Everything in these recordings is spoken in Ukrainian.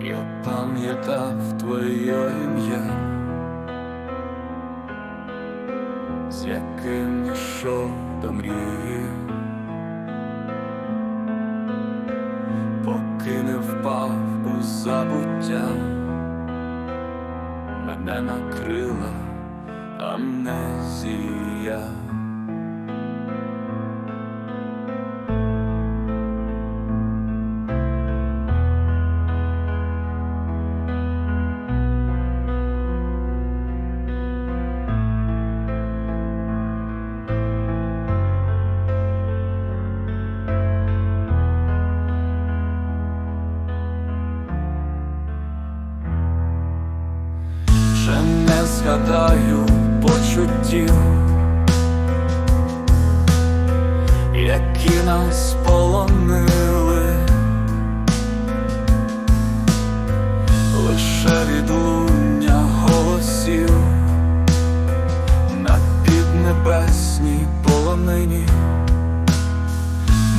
Я пам'ятав твоє ім'я, з яким йшов до мрії, поки не впав у забуття, мене накрила амнезія. Не згадаю почуттів, які нас полонили, лише відлуння голосів на піднебесній полонині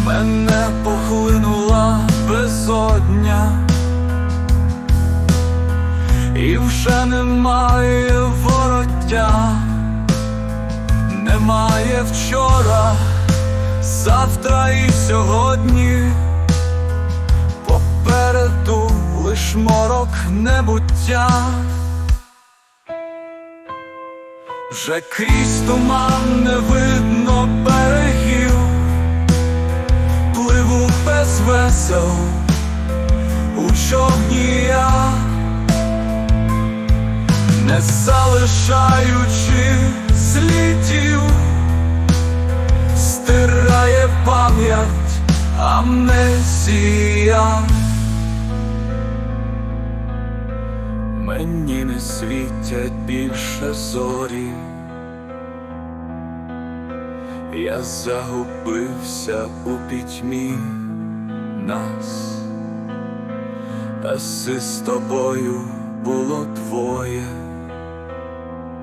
мене поглинула безодня. Вже немає вороття, немає вчора, завтра і сьогодні, попереду лиш морок небуття, вже крізь туман не видно берегів, пливу без весел у човні залишаючи слідів, стирає пам'ять амнезія. Мені не світять більше зорі, я загубився у пітьмі нас, а си з тобою було двоє.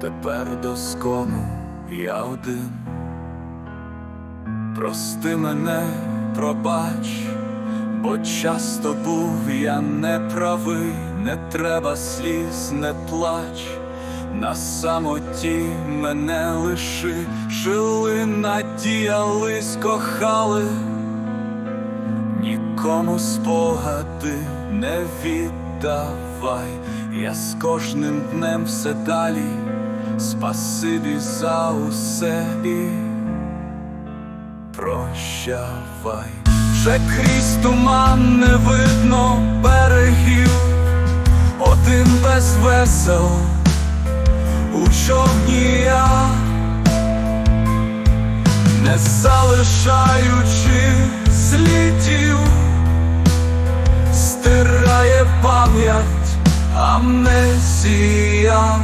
Тепер доскону я один. Прости мене, пробач, бо часто був я неправий, не треба сліз, не плач. На самоті мене лиши, жили, надіялись, кохали, нікому спогади не віддавай, я з кожним днем все далі. Спасибі за усе і прощавай. Вже крізь туман не видно берегів, один без весел у човні я, не залишаючи слідів, стирає пам'ять амнезія.